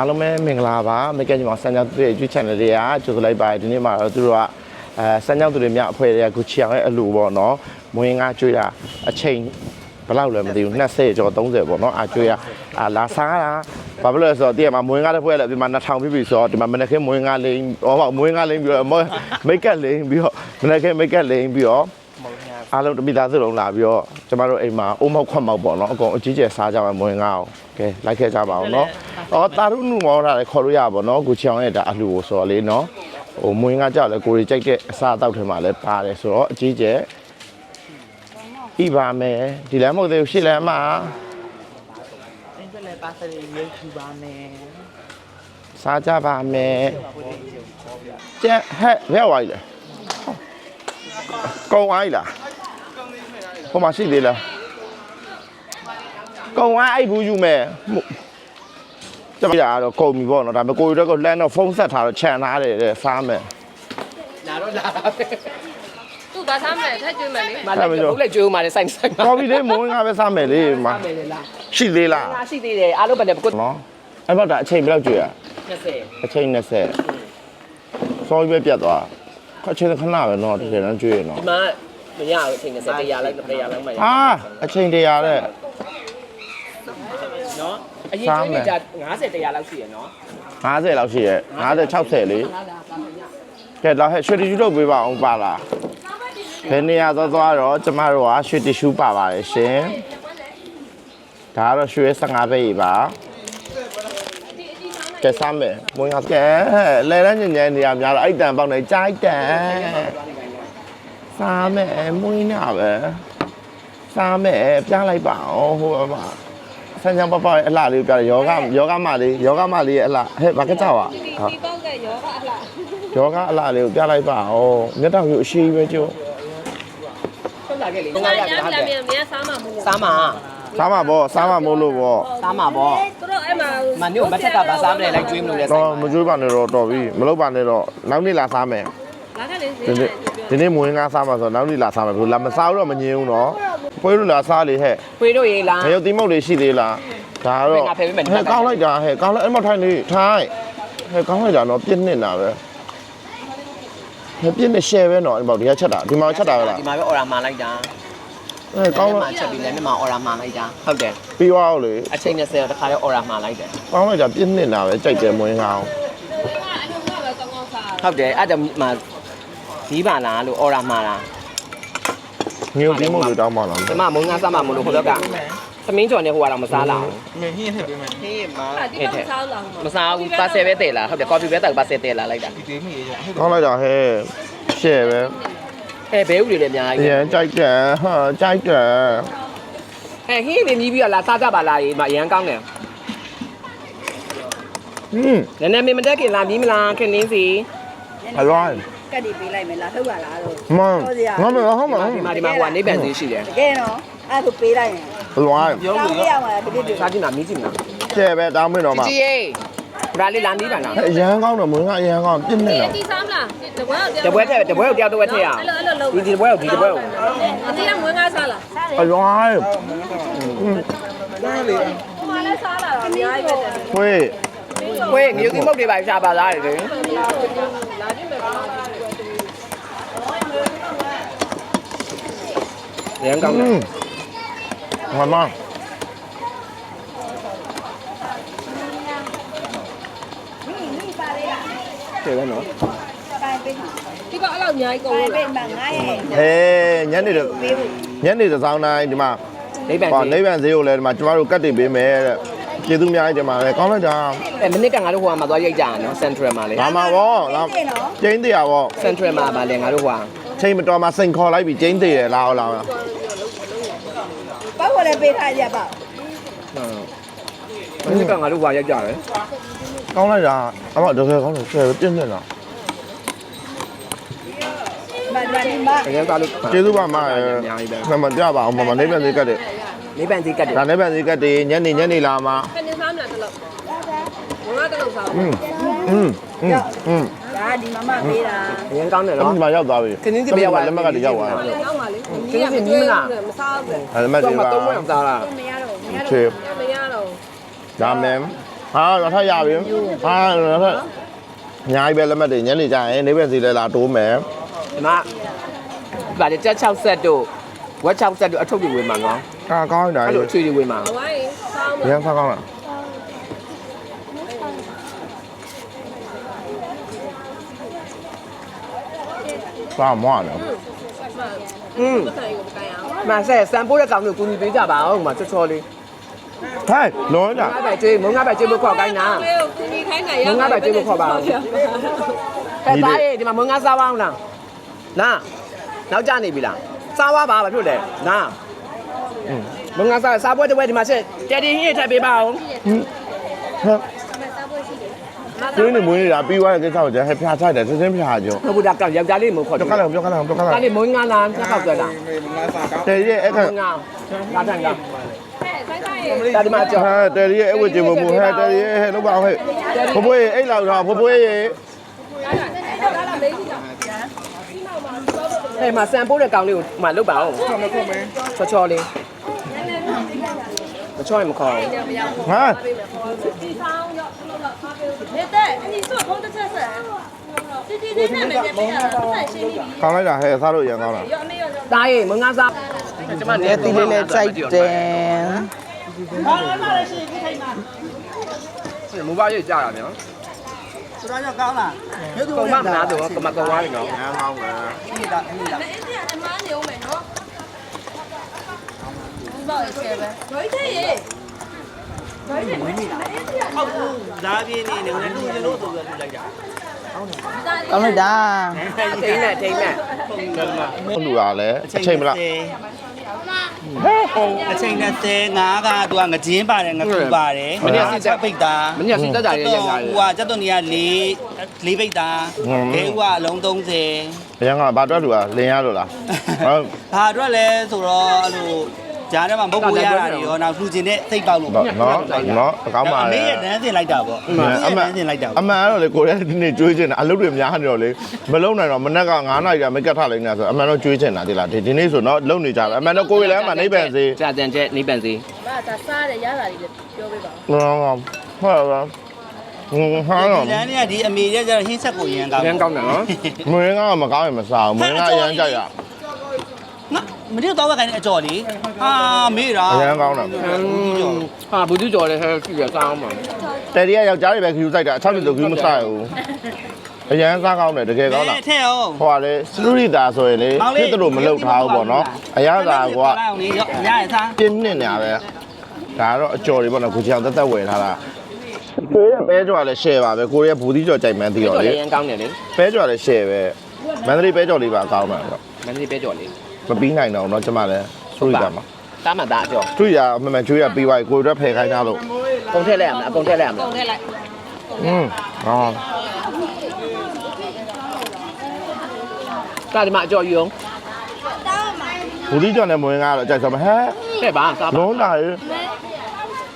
အားလုံးပဲမင်္ဂလာပါမကဲညီမစံကြောင်းသူတွေ YouTube channel တွေကကြိုဆိုလိုက်ပါတယ်ဒီနေ့မှာတော့သူတို့ကအဲစံကြောင်းသူတွေမြအဖွဲ့တွေကကိုချီအောင်ရဲ့အလူပေါ့နော်မွေးငါကျွေးတာအချိန်ဘယ်လောက်လဲမသိဘူး20ကျော်30ပေါ့နော်အာကျွေးရအာလာစားတာဘာဖြစ်လို့လဲဆိုတော့တည့်ရမှာမွေးငါတစ်ဖွဲလည်းဒီမှာ2000ပြပြီဆိုတော့ဒီမှာမနေ့ကမွေးငါလိန်ဟောမွေးငါလိန်ပြီးတော့မိတ်ကပ်လိန်ပြီးတော့မနေ့ကမိတ်ကပ်လိန်ပြီးတော့ အားလုံးတမိသားစုလုံးလာပြီးတော့ကျမတို့အိမ်မှာအိုးမောက်ခွက်မောက်ပေါ့နော်အကုန်အကြီးကျယ်စားကြမှာမဝင်ငါအောင်ကဲလိုက်ခဲ့ကြပါအောင်နော်အော်တာရုနုမောတာလည်းခေါ်လို့ရပါဘောနော်ကိုချောင်းရဲ့ဒါအလှူကိုဆိုတော့လေနော်ဟိုမဝင်ငါကြောက်လဲကိုရီကြိုက်တဲ့အစားအသောက်ထဲမှာလည်းပါတယ်ဆိုတော့အကြီးကျယ်ဤပါမယ်ဒီလမ်းမဟုတ်သေးဘူးရှစ်လမ်းမှာအင်းကလည်းပါစရီရုပ်ထူပါမယ်စားကြပါမယ်ကျက်ဟဲ့ဘယ်ဝိုင်းလဲကောင်းဝိုင်းလား ဟိုမှာရှိသေးလားကုံဝိုင်းအိုက်ဘူးယူမယ်ကျမရတော့ကုန်ပြီပေါ့နော်ဒါပေမဲ့ကိုရီတော့ကလမ်းတော့ဖုန်းဆက်ထားတော့ခြံထားတယ်တဲ့စားမယ်လာတော့လာတာပဲသူ့ဘာစားမလဲထက်ကျွေးမယ်လေမလည်းဘုတ်လည်းကြိုးမှလည်းစိုက်စိုက်ကော်ဖီလေးမုန်းငါပဲစားမယ်လေမပါမယ်လေလားရှိသေးလားငါရှိသေးတယ်အားလုံးပဲနဲ့ပကုတ်နော်အဲ့ဘက်ကအချိန်ဘယ်လောက်ကြွေရ20အချိန်20စောကြီးပဲပြတ်သွားခက်ချင်းခဏပဲနော်တကယ်တမ်းကြွေရနော်ဒီမှာ မရဘူးအချိန်20တရားလိုက်တရားလိုက်မှရဟာအချိန်တရာတဲ့ နော်အရင်ကျွေးနေကြ50တရားလောက်ရှိရနော်50လောက်ရှိရဲ့50 60လေကဲတော့ဟဲ့ရွှေတ िश လုပ်ပေးပါအောင်ပါလားဘယ်နေရာသွားသွားတော့ကျမတို့ကရွှေတ िश ပါပါတယ်ရှင်ဒါကတော့ရွှေ15ပဲကြီးပါကဲစားမယ်မွေးရကဲလဲလန်းညင်ညင်နေရာများတော့အဲ့တန်ပေါက်နေကြိုက်တန် စားမယ်မွေးနာပဲစားမယ်ပြလိုက်ပါအောင်ဟိုမှာဆန်းချမ်းပပရဲ့အလှလေးကိုပြတယ်ယောဂယောဂမလေးယောဂမလေးရဲ့အလှဟဲ့ဘာကကြောက်อ่ะဒီဒီပေါက်တဲ့ရောကအလားယောဂအလှလေးကိုပြလိုက်ပါအောင်မျက်တောင်ကြီးအရှိကြီးပဲကျိုးဆက်လာခဲ့လေငါငါရညာတာပြဟုတ်တမြယ်င်မြင်စားမှာမဟုတ်ဘူးစားမှာစားမှာပေါ့စားမှာမို့လို့ပေါ့စားမှာပေါ့သူတို့အဲ့မှာမနုမထက်ကဘာစားမလဲလိုက်ကျွေးမလို့လဲစိုတော့က်မကြွေးပါနဲ့တော့တော်ပြီမလုပ်ပါနဲ့တော့နောက်နေ့လာစားမယ် ငါကလည်းဈေးဒီနဲ့နေ့ဒီနေ့မွေးငါစားမှာဆိုတော့နောက်နေ့လာစားမယ်ဘယ်လိုလာမစားတော့မငြင်းဘူးနော်ပွဲလို့လာစားလေဟဲ့ခွေးတို့ရေးလား ငရုတ်တိမုတ်လေးရှိသေးလားဒါတော့ငါဖယ်ပေးမယ်ဒီဟဲ့ဘက်ကကောင်းလိုက်တာဟဲ့ကောင်းလိုက်အဲ့မထိုင်နေထိုင်ဟဲ့ကောင်းလိုက်တာနော်ပြည့်နှစ်တာပဲဟဲ့ပြည့်နှစ်ရှယ်ပဲနော်အဲ့ပေါ့ဒီကချက်တာဒီမှာချက်တာပဲလားဒီမှာပဲအော်ရာမှာလိုက်တာဟဲ့ကောင်းမှာလိုက်ချက်ပြီးလည်းမြမအော်ရာမှာလိုက်တာဟုတ်တယ်ပြီးသွားအောင်လေအချိန်20တခါတော့အော်ရာမှာလိုက်တယ်ကောင်းလိုက်တာပြည့်နှစ်တာပဲကြိုက်တယ်မွေးငါအောင်အဲ့လိုကပဲကောင်းကောင်းစားဟုတ်တယ်အဲ့ဒါမှ ဒီပါလားလို့အော်ရာမှာလားငရုတ်တိမုတ်လေးတောင်းပါလားကျမမုံငါစားမှာမလို့ဟိုဘက်ကသမင်းကျော်နဲ့ဟိုကတော့မစားလာဘူးမင်းဟင်းထည့်ပေးမယ်ဟေးမအဲ့ဒီပေါက်စားလောက်မစားဘူးပါဆယ်ပဲတည်လာဟုတ်တယ်ကော်ဖီပဲတောက်ပါဆယ်တည်လာလိုက်တာဒီတေးမိရကြကောင်းလိုက်တာဟဲ့ရှယ်ပဲအဲဘဲဥတွေလည်းအများအကြီးရင်ကြိုက်တယ်ဟာကြိုက်တယ်အဲဟင်းတွေမြည်ပြီးတော့လာစားကြပါလားဒီမှာအရန်ကောင်းတယ်ဟင်းနည်းနည်းမင်းမတက်ခင်လာမြည်မလားခင်နင်းစီအလွိုင်း ကတ်ဒီပေးလိုက်မယ်လားထုတ်ပါလားတော့မန်ငါမဟုတ်မှာဒီမှာဒီမှာဟိုကနေပန်သေးရှိတယ်တကယ်နော်အဲ့ဒါပေးလိုက်ရင်အလွိုင်းပြောတောလို့င်းရရမှာတကယ်တည်းစားကြည့်မှာမြည်ကြည့်မှာကျဲပဲတောင်းမင်းတော့မှာကြည့်ရေးဒါလေးလာမြည်ပါလားအရန်ကောင်းတော့မင်းကအရန်ကောင်းပြင်းနေဒီတော့ဒီစားမလားတပွဲတပွဲထက်တပွဲကိုတယောက်တော့ထည့်ရအောင်အဲ့လိုအဲ့လိုလုပ်ဒီဒီတပွဲကိုဒီတပွဲကိုဒီကမွေးငါစားလားအလွိုင်းသားလေဟိုမှာလည်းစားလာတော့အများကြီးပဲတယ်ခွေးဝေးငရုတ်တိမုတ်တွေပါရှာပါလားလေ ရန်ကောင်းတယ်ဟမ်မမကျေပဲနော်ပိုင်ပေးမှာဒီပေါက်အဲ့လောက်အများကြီးကုန်ပိုင်လို့ပေးမှာငါရဲ့ဟဲညနေတော့ညနေသဆောင်တိုင်းဒီမှာလိမ့်ပန်ဟောစီနိဗ္ဗာန်ဈေးကိုလည်းဒီမှာကျမတို့ကတ်တင်ပေးမယ်တဲ့ကျေးဇူးများကြီးတင်ပါတယ်ကောင်းလိုက်တာအဲမနစ်ကငါတို့ဟိုမှာသွားရိုက်ကြရနော် Central မှာလေဒါမှပေါ့လားတင်နော်ကျင်းတရားပေါ့ Central မှာပါလေငါတို့ဟိုဟာ ချိန်မတော်မှာစိန်ခေါ်လိုက်ပြီးကျင်းသေးတယ်လားဟုတ်လား ပေါ့ပေါ်လည်းပေးထားရပါ မနစ်ကငါတို့ဟိုဟာရိုက်ကြတယ် ကောင်းလိုက်တာအမတကယ်ကောင်းတယ်ဆယ်ပြင်းနေတာ မမဒီမ တကယ်သားလို့ ကျေးဇူးပါမအဲ အများကြီးပဲ ဆမ်မကြပါအောင်မမနိဗ္ဗာန်ဈေးကတ်တယ် လိမ့်ပန်စီကတ်တယ် ဒါနိဗ္ဗာန်ဈေးကတ်တယ်ညနေညနေလာမှာ ခဏစားမလားတလို့ဘုရားတလို့စား อืมอืมอืมอืม ဒါဒီမမပေးတာအရင်ကောင်းတယ်အဲ့နော် ဒီမှာရောက်သွားပြီခင်းင်းစီပြရပါလက်မှတ်ကတည်းရောက်သွားတယ်ရောက်ပါလေခင်းစီမြည်မလားမစားဘူးအဲ့လက်မှတ်တော့တွေမပါတော့ဝမ်းသားလားမရတော့မရတော့ချေမရတော့ဒါမန်ဟာတော့ထပ်ရပြီဟာတော့ထပ်အများကြီးပဲလက်မှတ်တွေညနေကျရင်နေပဲစီလဲလာတိုးမယ်ဒီမှာဗာကြက်6ဆက်တို့ဝက်6ဆက်တို့အထုပ်တွေဝင်မှာနော်ဟာကောင်းနေတာအဲ့လိုအချွေတွေဝင်မှာဝိုင်းဆောင်းမရမ်းစားကောင်းလား စားမွားနော်อืมမဆိုင်ကိုမကန်အောင်မဆက်စံပိုးတဲ့ကောင်ကိုကူညီပေးကြပါအောင်မှာချောချောလေးဟဲ့လုံးကြငါးပဲကျွေးမုံငါးပဲကျွေးဖို့ခေါ်ကိုင်းနာလေကိုကူညီခိုင်းတာရမုံငါးပဲကျွေးဖို့ခေါ်ပါအောင်ဖက်သားရေးဒီမှာမုံငါးစားပါအောင်လားနာနောက်ကျနေပြီလားစားပါပါဘာဖြစ်လဲနာမုံငါးစားစားပွဲတစ်ပွဲဒီမှာချက်တယ်ဒီဟင်းထပ်ပေးပါအောင်ဟမ် ကျွေးနေမွေးနေတာပြီးသွားတဲ့ကိစ္စကိုကျဟဲ့ဖျားချိုက်တယ်စစင်းဖျားကြောဟုတ်ဘူးဒါကောင်ယောက်ျားလေးမခေါ်ပြောကလည်းပြောကလည်းပြောကဒါလည်းလေးမုံငါးလားနှစ်ခေါက်ကြလားမေမလာစားကောင်းတယ်ရဲ့အဲ့ခါမုံငါးလာထိုင်ကဆိုင်ဆိုင်ရေဒါဒီမှာကြောဟဲ့တယ်ရဲ့အဲ့ဝကြည့်မမှုဟဲ့တယ်ရဲ့ဟဲ့လောက်ပါဟဲ့ဘဘွေးအဲ့လောက်တော့ဘဘွေးရဲ့အဲ့မှာစံပိုးတဲ့ကောင်လေးကိုမှလုတ်ပါအောင်ခေါ်မခေါ်မဲချောချောလေးမချောရင်မခေါ်ဘူးဟာ နေတဲ့အဲ့ဒီဆိုဖုန်းတစ်ချက်ဆက်တီတီလေးနဲ့မပြပြတာဆက်ရှင်းပြီးပြီကောင်းလိုက်တာဟဲ့စားလို့ရန်ကောင်းလားရောအမေရောတားရင်မငါးစားကျမလည်းတီလေးလေးကြိုက်တယ်ဘာလဲမလဲရှိခိုင်းမှာမူပါရေးကြတာနော်ဆိုတော့ကြောက်ကောင်းလားရုပ်သူကုံမမနာတော့ကမကုံသွားပြီနော်ရန်ကောင်းတယ်ဒီကအဲ့ဒီလားအဲ့ဒီအမားနေအောင်မယ်နော်ဒီ ပေါ့ရေပဲဘိုးသေးရေဒါပြင်းနေနေလည်းလူကျွန်တော်ဆိုပြီးလိုက်တာကောင်းလိုက်တာထိမ့်နဲ့ထိမ့်နဲ့ဟုတ်လူလားလဲအချိန်မလားအချိန်နဲ့သဲငါးကသူကငကြင်းပါတယ်ငကူပါတယ်ချက်ပိတ်တာမင်းကစစ်တက်ကြရရရဟိုကကျက်တော့နေရလေးလေးပိတ်တာခဲဦးကအလုံး30ရန်ကဘာတွက်လူလားလင်းရလို့လားဟုတ်ဘာအတွက်လဲဆိုတော့အဲ့လို ဂျားထဲမှာမုတ်ပူရတာတွေရောနောက်လူချင်းနဲ့စိတ်ပေါက်လို့တော့နော်နော်အကောင်းပါအလေမေရဲ့ဒန်းစင်လိုက်တာပေါ့အမှန်အမှန်ဒန်းစင်လိုက်တာအမှန်တော့လေကိုရဲဒီနေ့ကျွေးချင်တာအလုပ်တွေများနေတော့လေမလုံနိုင်တော့မနေ့က9နာရီကမိတ်ကတ်ထလိုက်နေတာဆိုအမှန်တော့ကျွေးချင်တာဒီလားဒီဒီနေ့ဆိုတော့လုံနေကြပဲအမှန်တော့ကိုယ်လည်းအမှန်နှိပ်ပန်စေကြာတန်ချက်နေပန်စီဘာဒါစားတယ်ရတာတွေပြောပေးပါဟုတ်ပါဘူးဟာတော့ဒီလမ်းတွေကဒီအမေရဲ့ကျတော့ဟင်းဆက်ကိုရန်ကောင်းရန်ကောင်းတယ်နော်မင်းကမကောင်းရင်မစားဘူးမင်းကအရန်ကြိုက်ရငါ မင်းတို့တော့ခိုင်းတဲ့အကြော်လေးဟာမေးတာအရန်ကောင်းတယ်ဟာဘူးသူကြော်တယ်ဟဲ့ကြည့်ရစားအောင်ပါတယ်ဒီကယောက်ျားတွေပဲခ ्यू စိုက်တာအချောက်တွေဆိုခ ्यू မစိုက်ဘူးအရန်စားကောင်းတယ်တကယ်ကောင်းတာထဲအောင်ဟိုကလေစတူရီတာဆိုရင်လေဖြစ်တယ်လို့မလုပ်ထားဘူးပေါ့နော်အရသာကရရစားပြင်းနေနေတာပဲဒါကတော့အကျော်တွေပေါ့နော်ကိုချောင်တက်တက်ဝယ်ထားတာကိုရဲ့ပဲကြော်ကလည်း share ပါပဲကိုရဲ့ဘူးသီးကြော်ကြိုက်မှန်းသိတော့လေရန်ကောင်းတယ်လေပဲကြော်လည်း share ပဲမန္တလေးပဲကြော်လေးပါကောင်းမှာတော့မင်းလေးပဲကြော်လေ မပြီးနိုင်တော့เนาะကျမလည်းစတူရီတာမှာ တားမှတားကြော် စတူရီတာအမှန်မှန်ကျွေးရပြီးသွားပြီကိုတို့ဖယ်ခိုင်းထားလို့ ကုန်ထည့်လိုက်ရမလားအကုန်ထည့်လိုက်ရမလား ပုံထည့်လိုက် อืมอ๋อ တားဒီမှာအကြော်ယူအောင် ဘူးသီးကြော်နဲ့မွေးကားတော့ကြိုက်ဆောင်မဟဲ့ ထည့်ပါစားပါ လုံးတာရေ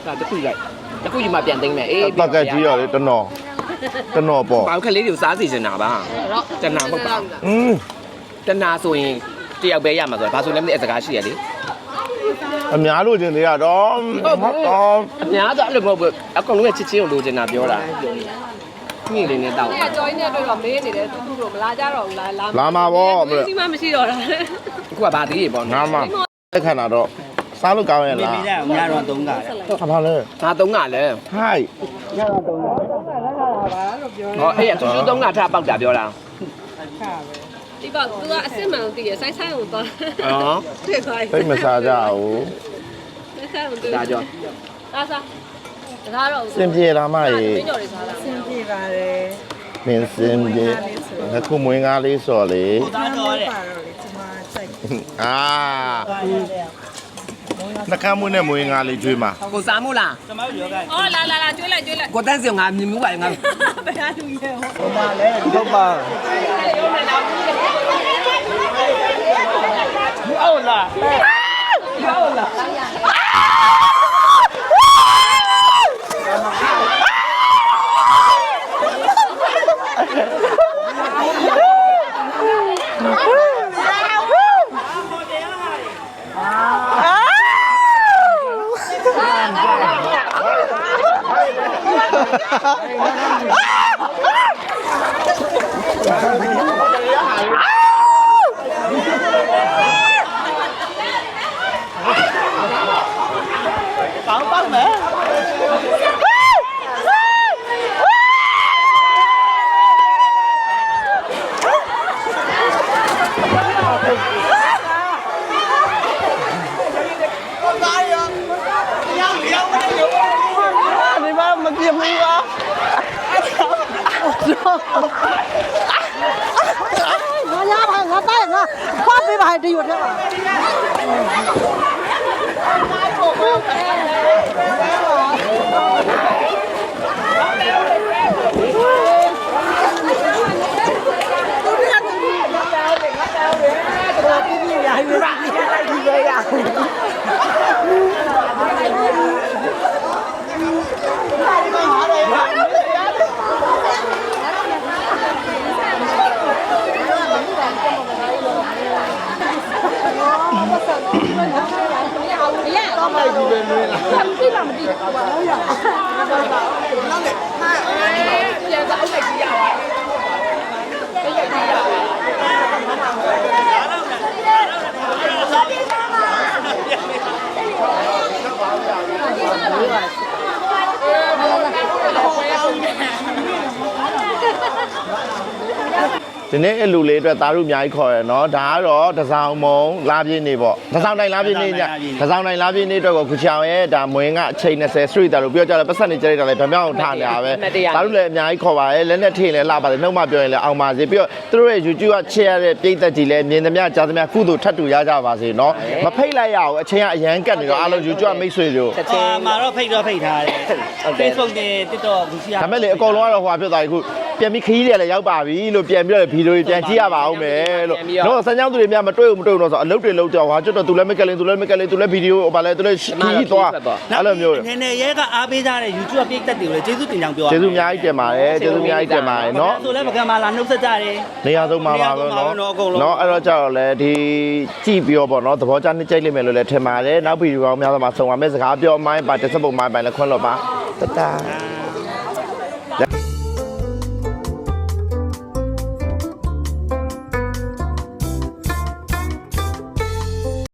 ဒါတခုလိုက်တခုယူမှပြန်သိမ့်မယ်အေး တက်ကက်ကြီးရောလေတနော်တနော်ပေါ့ ပေါင်ခလေးတွေကိုစားစီချင်တာပါတနာမဟုတ်ပါ อืม တနာဆိုရင် တယောက်ပဲရမှာဆိုဘာဆိုလဲမသိအစကားရှိရလေအများလို့ကျင်သေးရတော့ဟုတ်တော့အများတော့အဲ့လိုမဟုတ်ဘူးအကောင်လုံးရဲ့ချစ်ချင်းကိုလိုချင်တာပြောတာညင်လေးနဲ့တောက်အဲ့ကြော်ရင်းနဲ့တွေ့တော့မေးနေတယ်သူတို့မလာကြတော့ဘူးလားလာလာမှာပေါ့မမရှိမှမရှိတော့တာအခုကဘာသေးရေပေါ့နာနော်မတက်ခဏတော့စားလို့ကောင်းရဲ့မေးလားပြီးတော့ညတော့သုံးတာလေခါပါလေငါသုံးကလည်းဟိုက်ဟောအေးသူသူသုံးကထားပေါက်တာပြောတာ ဒီပေါ့သူကအစ်စ်မှန်ကိုတည်ရဆိုင်ဆိုင်ကိုသွားအော်တွေ့သွားပြီစိတ်မစားကြဘူးဆိုင်ဆိုင်ကိုတွေ့ဒါကြောအားစားဒါတော့စင်ပြေလာမရေပင်းကြော်လေးစားတာပြပါတယ်မင်းစင်ပြေအခုမွေးကားလေးစော်လေကိုသားတော်တဲ့ပါတော့လေဒီမှာစိုက်အာ နှကမ်းမွေးနဲ့မွေးကားလေးကျွေးမှာကိုစားမို့လားကျွန်တော်ယောဂအော်လာလာလာကျွေးလိုက်ကျွေးလိုက်ကိုတန်းစင်ငါမြင်မှုပါလေငါဘယ်ဟာလူရဲဟောဟုတ်ပါ မသိလားမသိဘူးကွာဟုတ်ရနောက်လေဟာပြန်စားအောင်ကြည့်ရပါဘာလို့လဲ ဒီနေ့အလူလေးအတွက်သားတို့အများကြီးခေါ်ရယ်နော်ဒါကတော့တစောင်းမုံလာပြင်းနေပေါ့တစောင်းတိုင်းလာပြင်းနေညတစောင်းတိုင်းလာပြင်းနေအတွက်ကိုခုချောင်ရဲ့ဒါမွေးကအချိန်20 street တာလို့ပြောကြတယ်ပတ်စံနေကြတဲ့တာလည်းဗမြောင်းထားနေတာပဲသားတို့လည်းအများကြီးခေါ်ပါရယ်လက်နဲ့ထင်လည်းလာပါတယ်နှုတ်မပြောရင်လည်းအောင်ပါစေပြီးတော့သူတို့ရဲ့ YouTube က share ရတဲ့ပြည်သက်ကြီးလည်းမြင်သမျှကြားသမျှကုသိုလ်ထပ်တူရကြပါစေနော်မဖိတ်လိုက်ရအောင်အချိန်ကအရန်ကတ်နေတော့အားလုံး YouTube ကမိတ်ဆွေတို့ချက်ချင်းအာမှာတော့ဖိတ်တော့ဖိတ်ထားတယ် Facebook နဲ့ TikTok ဘူးစီရဒါမဲ့လေအကုန်လုံးကတော့ဟိုဟာဖြစ်သွားပြီခုပြန်ပြီးခရီးတွေလည်းရောက်ပါပြီလို့ပြန်ပြီးတော့ဗီဒီယိုတွေပြန်ကြည့်ရပါအောင်မယ်လို့တော့စမ်းကြောင်းသူတွေများမတွေ့ဘူးမတွေ့ဘူးတော့ဆိုအလုပ်တွေလုပ်တော့ဟာကျွတ်တော့သူလည်းမကလင်သူလည်းမကလင်သူလည်းဗီဒီယိုဟိုပါလဲသူလည်းခရီးသွားအဲ့လိုမျိုးနည်းနည်းရဲကအားပေးကြတဲ့ YouTube ကပြည့်တက်တယ်လို့ကျေးဇူးတင်ကြောင်းပြောကျေးဇူးအများကြီးတင်ပါတယ်ကျေးဇူးအများကြီးတင်ပါတယ်နော်ဆိုလည်းပကံမာလာနှုတ်ဆက်ကြတယ်နေရာဆုံးမှာပါပဲနေရာဆုံးမှာပဲနော်အကုန်လုံးနော်အဲ့တော့ကြောက်တော့လေဒီကြည့်ပြီးတော့ပေါ့နော်သဘောကျနှစ်ကြိုက်လိမ့်မယ်လို့လည်းထင်ပါတယ်နောက်ဗီဒီယိုကောင်းများသောမှာဆုံပါမယ်စကားပြောအမိုင်းပါတစ်စက်ပုံမိုင်းပိုင်လည်းခွန်းလို့ပါတတာ